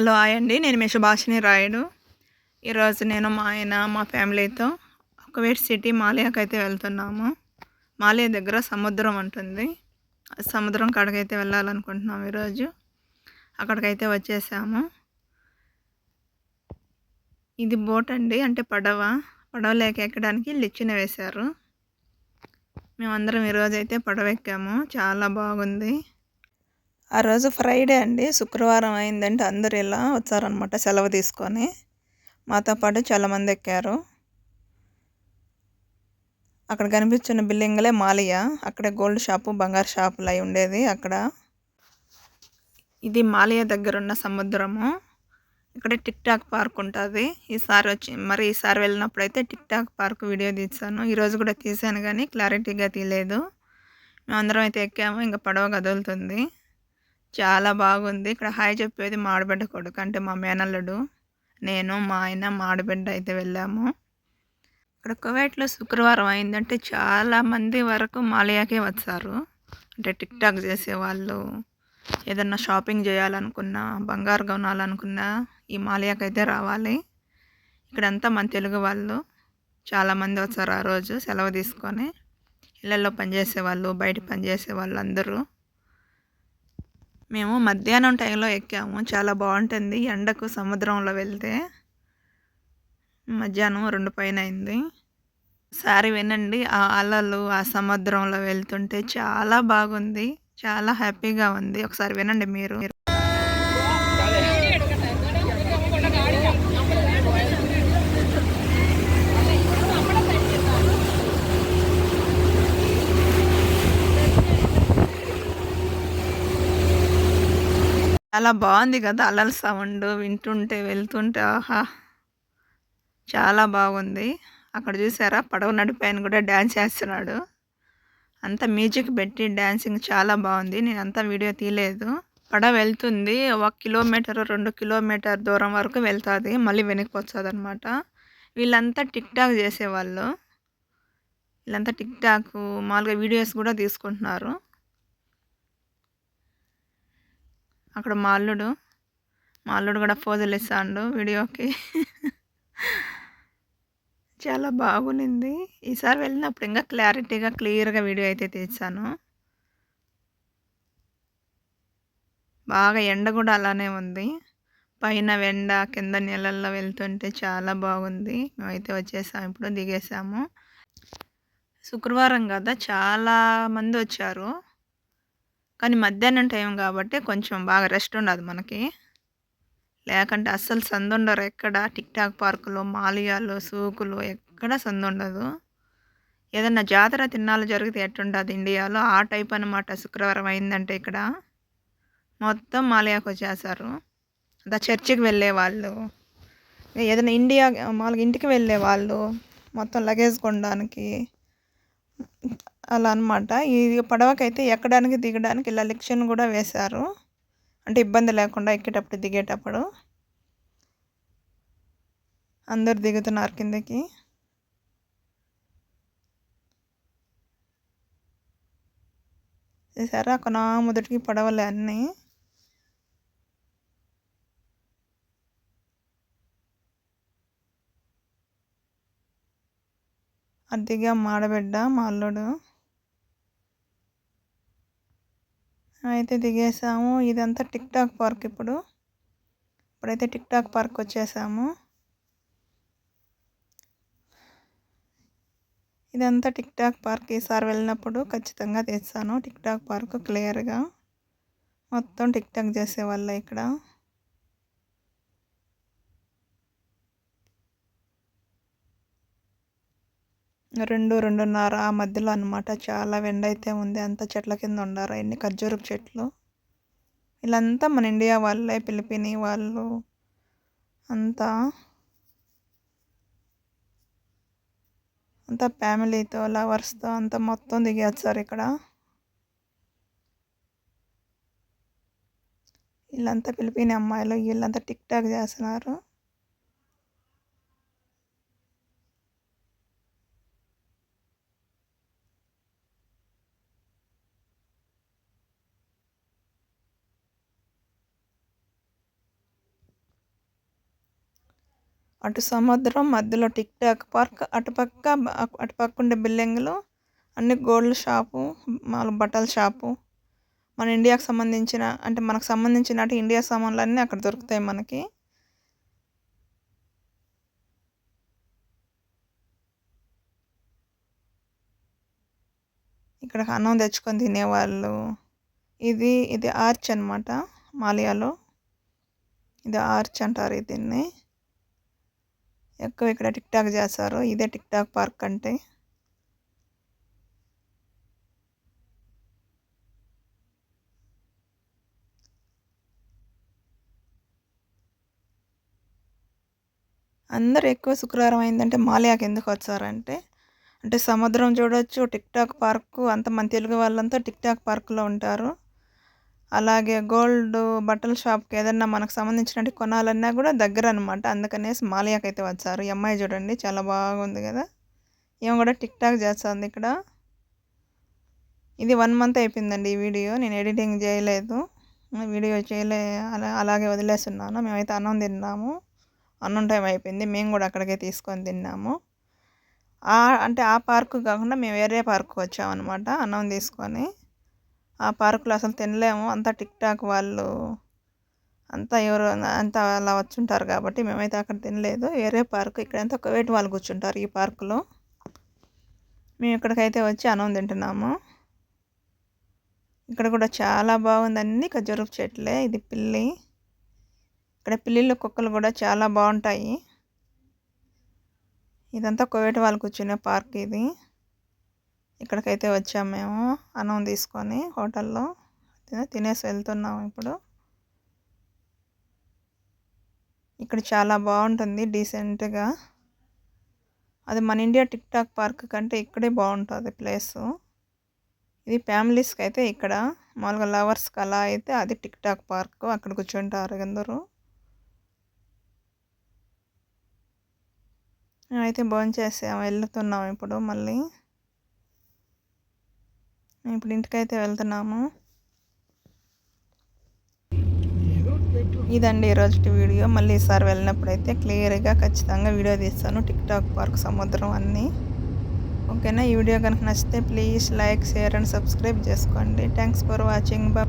Hello అండి. నేను మీ సుభాషిణి రాయుడు. ఈరోజు నేను మా ఆయన మా ఫ్యామిలీతో ఒకవేళ సిటీ మాలియాకి అయితే వెళ్తున్నాము. మాలియా దగ్గర సముద్రం ఉంటుంది. సముద్రం కాడకైతే వెళ్ళాలనుకుంటున్నాము ఈరోజు. అక్కడికైతే వచ్చేసాము. ఇది బోట్ అండి అంటే పడవ. పడవ లేక ఎక్కడానికి లిచ్చిన వేశారు. మేమందరం ఈరోజు అయితే పడవ ఎక్కాము. చాలా బాగుంది. ఆ రోజు ఫ్రైడే అండి. శుక్రవారం అయిందంటే అందరు ఇలా వచ్చారనమాట సెలవు తీసుకొని. మాతో పాటు చాలామంది ఎక్కారు. అక్కడ కనిపించిన బిల్డింగ్లే మాలియా. అక్కడే గోల్డ్ షాపు బంగారు షాపులు అయి ఉండేది అక్కడ. ఇది మాలియా దగ్గర ఉన్న సముద్రము. ఇక్కడ టిక్ టాక్ పార్క్ ఉంటుంది. ఈసారి వచ్చి మరి ఈసారి వెళ్ళినప్పుడు అయితే టిక్ టాక్ పార్క్ వీడియో తీసాను ఈరోజు కూడా తీసాను కానీ క్లారిటీగా తీయలేదు. మేమందరం అయితే ఎక్కాము. ఇంకా పడవ కదులుతుంది. చాలా బాగుంది. ఇక్కడ హాయ్ చెప్పేది మా ఆడబిడ్డ కొడుకు అంటే మా మేనల్లుడు. నేను మా ఆయన మా ఆడబిడ్డ అయితే వెళ్ళాము. ఇక్కడ కువైట్లో శుక్రవారం అయిందంటే చాలామంది వరకు మాలయాకే వచ్చారు. అంటే టిక్ టాక్ చేసేవాళ్ళు. ఏదన్నా షాపింగ్ చేయాలనుకున్నా బంగారు కొనాలనుకున్నా ఈ మాలయాకి అయితే రావాలి. ఇక్కడంతా మన తెలుగు వాళ్ళు. చాలామంది వచ్చారు ఆ రోజు సెలవు తీసుకొని. ఇళ్ళల్లో పనిచేసేవాళ్ళు బయట పనిచేసే వాళ్ళు అందరూ. మేము మధ్యాహ్నం టైంలో ఎక్కాము. చాలా బాగుంటుంది. ఎండకు సముద్రంలో వెళ్తే మధ్యాహ్నం రెండు పైన అయింది. సారి వినండి. ఆ అలలు ఆ సముద్రంలో వెళ్తుంటే చాలా బాగుంది. చాలా హ్యాపీగా ఉంది. ఒకసారి వినండి మీరు. చాలా బాగుంది కదా అలల సౌండ్ వింటుంటే వెళ్తుంటే ఆహా! చాలా బాగుంది. అక్కడ చూసారా? పడవ నడిపాయన కూడా డ్యాన్స్ చేస్తున్నాడు. అంతా మ్యూజిక్ పెట్టి డ్యాన్సింగ్ చాలా బాగుంది. నేను అంతా వీడియో తీయలేదు. పడవ వెళ్తుంది. ఒక కిలోమీటర్ రెండు కిలోమీటర్ దూరం వరకు వెళ్తుంది. మళ్ళీ వెనక్కి వస్తుంది అనమాట వీళ్ళంతా టిక్ టాక్ చేసేవాళ్ళు. వీళ్ళంతా టిక్ టాక్ మామూలుగా వీడియోస్ కూడా తీసుకుంటున్నారు. అక్కడ మా అల్లుడు మా అల్లుడు కూడా పోజులు ఇస్తాడు వీడియోకి. చాలా బాగునింది. ఈసారి వెళ్ళినప్పుడు ఇంకా క్లారిటీగా క్లియర్గా వీడియో అయితే తీసాను బాగా ఎండ కూడా అలానే ఉంది. పైన ఎండ కింద నీళ్ళల్లో వెళ్తుంటే చాలా బాగుంది. మేమైతే వచ్చేసాము ఇప్పుడు దిగేసాము. శుక్రవారం కదా చాలా మంది వచ్చారు. కానీ మధ్యాహ్నం టైం కాబట్టి కొంచెం బాగా రెస్ట్ ఉండదు మనకి. లేకుంటే అస్సలు సందు ఉండరు ఎక్కడ. టిక్ టాక్ పార్కులు మాలియాలు సూకులు ఎక్కడ సందు ఉండదు. ఏదన్నా జాతర తిన్నాలు జరిగితే ఎట్టుండదు ఇండియాలో? ఆ టైప్ అనమాట శుక్రవారం అయిందంటే ఇక్కడ. మొత్తం మాలియాకు వచ్చేసారు. అదా చర్చికి వెళ్ళే వాళ్ళు. ఏదైనా ఇండియా మామూలుగా ఇంటికి వెళ్ళే వాళ్ళు. మొత్తం లగేజ్ కొనడానికి. అలా అనమాట ఈ పడవకైతే ఎక్కడానికి దిగడానికి ఇలా లిక్షన్ కూడా వేశారు. అంటే ఇబ్బంది లేకుండా ఎక్కేటప్పుడు దిగేటప్పుడు. అందరు దిగుతున్నారు కిందకి. చూసారా? ఒక నా మొదటికి పడవలే అన్నీ. అద్దెగా మాడబిడ్డ మా అల్లుడు. అయితే దిగేసాము. ఇదంతా టిక్ టాక్ పార్క్ ఇప్పుడు. ఇప్పుడైతే టిక్ టాక్ పార్క్ వచ్చేసాము. ఇదంతా టిక్ టాక్ పార్క్. ఈసారి వెళ్ళినప్పుడు ఖచ్చితంగా తెస్తాను. టిక్ టాక్ పార్క్ క్లియర్గా. మొత్తం టిక్ టాక్ చేసేవాళ్ళ ఇక్కడ. రెండు రెండున్నర ఆ మధ్యలో అనమాట చాలా వెండ అయితే ఉంది. అంతా చెట్ల కింద ఉండారు. ఎన్ని ఖర్జూరపు చెట్లు. వీళ్ళంతా మన ఇండియా వాళ్ళే పిలిపిని వాళ్ళు. అంతా అంతా ఫ్యామిలీతో లవర్స్తో అంతా మొత్తం దిగేస్తారు ఇక్కడ. వీళ్ళంతా పిలిపిని అమ్మాయిలు వీళ్ళంతా టిక్ టాక్ చేస్తున్నారు. అటు సముద్రం మధ్యలో టిక్ టాక్ పార్క్ అటుపక్క అటుపక్క ఉండే బిల్డింగ్లు అన్ని గోల్డ్ షాపు మామూలు బట్టల షాపు. మన ఇండియాకి సంబంధించిన అంటే మనకు సంబంధించిన ఇండియా సామాన్లు అన్నీ అక్కడ దొరుకుతాయి మనకి. ఇక్కడ అన్నం తెచ్చుకొని తినేవాళ్ళు. ఇది ఇది ఆర్చ్ అనమాట మాలియాలో. ఇది ఆర్చ్ అంటారు దీన్ని. ఎక్కువ ఇక్కడ టిక్ టాక్ చేస్తారు. ఇదే టిక్ టాక్ పార్క్ అంటే. అందరు ఎక్కువ శుక్రవారం అయిందంటే మాలయాకి ఎందుకు వచ్చారంటే అంటే సముద్రం చూడొచ్చు టిక్ టాక్ పార్కు అంత మన తెలుగు వాళ్ళంతా టిక్ టాక్ పార్కులో ఉంటారు. అలాగే గోల్డ్ బట్టల షాప్కి ఏదన్నా మనకు సంబంధించినట్టు కొనాలన్నా కూడా దగ్గర అనమాట అందుకనేసి మాలయాకి అయితే వచ్చారు. ఈ అమ్మాయి చూడండి చాలా బాగుంది కదా? ఏమో కూడా టిక్ టాక్ చేస్తుంది ఇక్కడ. ఇది వన్ మంత్ అయిపోయిందండి ఈ వీడియో. నేను ఎడిటింగ్ చేయలేదు. వీడియో చేయలే అలా అలాగే వదిలేస్తున్నాను. మేమైతే అన్నం తిన్నాము. అన్నం టైం అయిపోయింది. మేము కూడా అక్కడికే తీసుకొని తిన్నాము. అంటే ఆ పార్కు కాకుండా మేము వేరే పార్కు వచ్చామన్నమాట అన్నం తీసుకొని. ఆ పార్కులో అసలు తినలేము. అంతా టిక్ టాక్ వాళ్ళు అంతా ఎవరు అంతా అలా వచ్చుంటారు కాబట్టి మేమైతే అక్కడ తినలేదు. వేరే పార్క్ ఇక్కడంతా కువైట్ వాళ్ళు కూర్చుంటారు ఈ పార్కులో. మేము ఇక్కడికైతే వచ్చి అన్నం తింటున్నాము. ఇక్కడ కూడా చాలా బాగుంది. అన్ని ఖర్జూరపు చెట్లే. ఇది పిల్లి. ఇక్కడ పిల్లిళ్ళు కుక్కలు కూడా చాలా బాగుంటాయి. ఇదంతా కువైట్ వాళ్ళు కూర్చునే పార్క్ ఇది. ఇక్కడికైతే వచ్చాము మేము. అన్నం తీసుకొని హోటల్లో తినేసి వెళ్తున్నాం ఇప్పుడు. ఇక్కడ చాలా బాగుంటుంది డీసెంట్గా. అది మన ఇండియా టిక్ టాక్ పార్క్ కంటే ఇక్కడే బాగుంటుంది ప్లేసు. ఇది ఫ్యామిలీస్కి అయితే ఇక్కడ. మామూలుగా లవర్స్కి అలా అయితే అది టిక్ టాక్ పార్క్. అక్కడ కూర్చుంటారు అందరూ. అయితే భోంచేసాము వెళ్తున్నాం ఇప్పుడు మళ్ళీ. ఇప్పుడు ఇంటికైతే వెళ్తున్నాము. ఇదండి ఈరోజు వీడియో. మళ్ళీ ఈసారి వెళ్ళినప్పుడు అయితే క్లియర్గా ఖచ్చితంగా వీడియో తీస్తాను. టిక్ టాక్ పార్క్ సముద్రం అన్నీ. ఓకేనా? ఈ వీడియో కనుక నచ్చితే please like share and subscribe చేసుకోండి. Thanks for watching. బై.